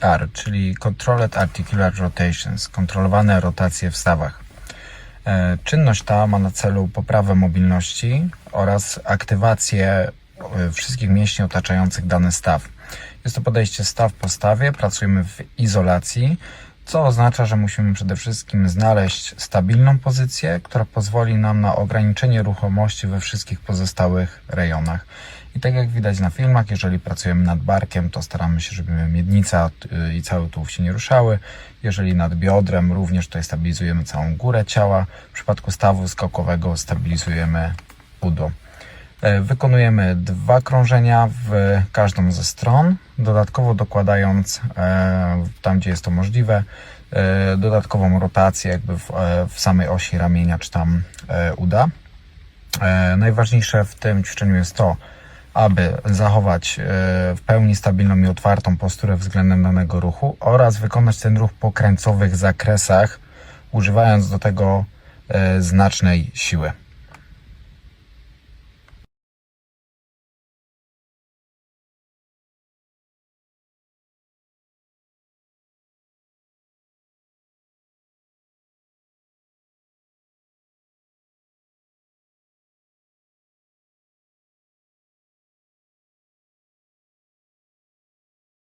CAR, czyli Controlled Articular Rotations, kontrolowane rotacje w stawach. E, Czynność ta ma na celu poprawę mobilności oraz aktywację e, wszystkich mięśni otaczających dany staw. Jest to podejście staw po stawie, pracujemy w izolacji, co oznacza, że musimy przede wszystkim znaleźć stabilną pozycję, która pozwoli nam na ograniczenie ruchomości we wszystkich pozostałych rejonach. I tak jak widać na filmach, jeżeli pracujemy nad barkiem, to staramy się, żeby miednica i cały tułów się nie ruszały. Jeżeli nad biodrem, również tutaj stabilizujemy całą górę ciała. W przypadku stawu skokowego stabilizujemy pudło. E, Wykonujemy dwa krążenia w każdą ze stron, dodatkowo dokładając e, tam, gdzie jest to możliwe, e, dodatkową rotację jakby w, w samej osi ramienia czy tam uda. Najważniejsze w tym ćwiczeniu jest to, aby zachować w pełni stabilną i otwartą posturę względem danego ruchu oraz wykonać ten ruch po krańcowych zakresach, używając do tego znacznej siły.